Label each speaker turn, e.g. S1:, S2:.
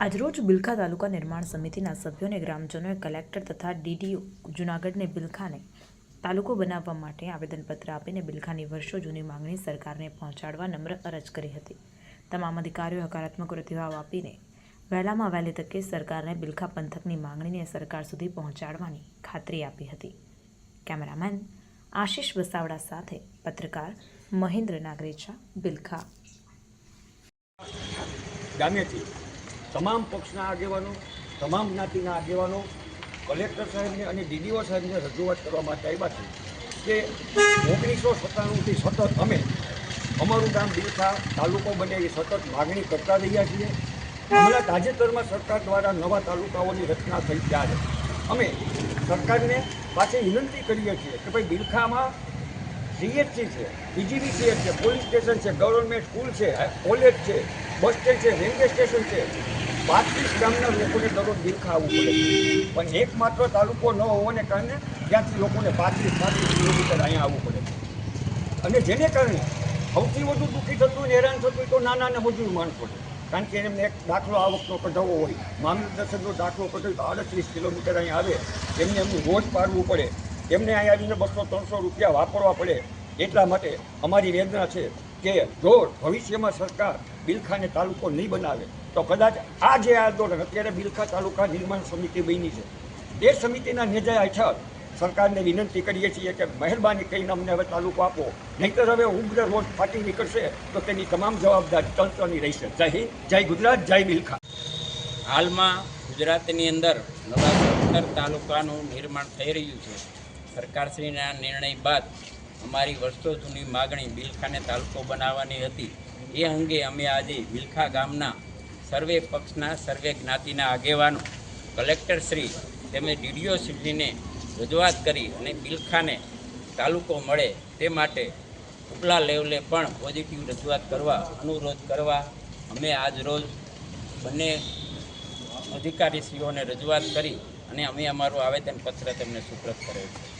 S1: આજરોજ બિલખા તાલુકા નિર્માણ સમિતિના સભ્યોને ગ્રામજનોએ કલેક્ટર તથા ડીડીઓ જૂનાગઢને બિલખાને તાલુકો બનાવવા માટે આવેદનપત્ર આપીને બિલખાની વર્ષો જૂની માંગણી સરકારને પહોંચાડવા નમ્ર અરજ કરી હતી. તમામ અધિકારીઓ હકારાત્મક પ્રતિભાવ આપીને વહેલામાં વહેલી તકે સરકારને બિલખા પંથકની માંગણીને સરકાર સુધી પહોંચાડવાની ખાતરી આપી હતી. કેમેરામેન આશિષ વસાવડા સાથે પત્રકાર મહેન્દ્ર નાગરેચા, બિલખા.
S2: ગામેથી તમામ પક્ષના આગેવાનો, તમામ જ્ઞાતિના આગેવાનો, કલેક્ટર સાહેબને અને ડીડીઓ સાહેબને રજૂઆત કરવા માટે આવ્યા છે કે ઓગણીસો સત્તાણુંથી સતત અમે અમારું ગામ દિવસા તાલુકો બને એ સતત માગણી કરતા રહ્યા છીએ. હમણાં તાજેતરમાં સરકાર દ્વારા નવા તાલુકાઓની રચના થઈ ત્યારે અમે સરકારને પાછી વિનંતી કરીએ છીએ કે ભાઈ બિલખામાં સીએચસી છે બીજીવીસીએચ છે, પોલીસ સ્ટેશન છે ગવર્મેન્ટ સ્કૂલ છે, કોલેજ છે, બસ સ્ટેન્ડ છે, રેલવે સ્ટેશન છે. પાંત્રીસ ગામના લોકોને દરરોજ બિલખા આવવું પડે પણ એકમાત્ર તાલુકો ન હોવાને કારણે ત્યાંથી લોકોને પાંત્રીસ પાંત્રીસ કિલોમીટર અહીંયા આવવું પડે અને જેને કારણે સૌથી વધુ દુઃખી થતું હોય હેરાન થતું હોય તો નાના અને મજૂર માણસો છે. કારણ કે એમને એક દાખલો આવકનો કઢાવવો હોય. મામલતદારનો દાખલો કઢાવ્યો તો આડત્રીસ કિલોમીટર અહીંયા આવે. એમને એમનું રોજ પાડવું પડે. એમને અહીંયા આવીને બસો ત્રણસો રૂપિયા વાપરવા પડે એટલા માટે અમારી વેદના છે કે જો ભવિષ્યમાં સરકાર બિલખાને તાલુકો નહીં બનાવે, તો કદાચ આ જે આંદોલન, અત્યારે બિલખા તાલુકા નિર્માણ સમિતિ બની છે, એ સમિતિના નેજા હેઠળ સરકારને વિનંતી કરીએ છીએ કે મહેરબાની કરીને અમને હવે તાલુકો આપો. નહીંતર હવે ઉગ્ર રોજ ફાટી નીકળશે, તો તેની તમામ જવાબદારી તંત્રની રહેશે. જય હિન્દ, જય ગુજરાત, જય બિલખા.
S3: હાલમાં ગુજરાતની અંદર નવા સત્તર તાલુકાનું નિર્માણ થઈ રહ્યું છે. સરકારશ્રીના નિર્ણય બાદ અમારી વર્ષો જૂની માગણી બિલખાને તાલુકો બનાવવાની હતી. એ અંગે અમે આજે બિલખા ગામના સર્વે પક્ષના સર્વે જ્ઞાતિના આગેવાનો કલેક્ટરશ્રી તેમજ ડીડીઓ શ્રીને રજૂઆત કરી અને બિલખાને તાલુકો મળે તે માટે ઉપલા લેવલે પણ પોઝિટિવ રજૂઆત કરવા, અનુરોધ કરવા અમે આજ રોજ બંને અધિકારીશ્રીઓને રજૂઆત કરી અને અમે અમારું આવેદનપત્ર તેમને સુપ્રત કરેલ છે.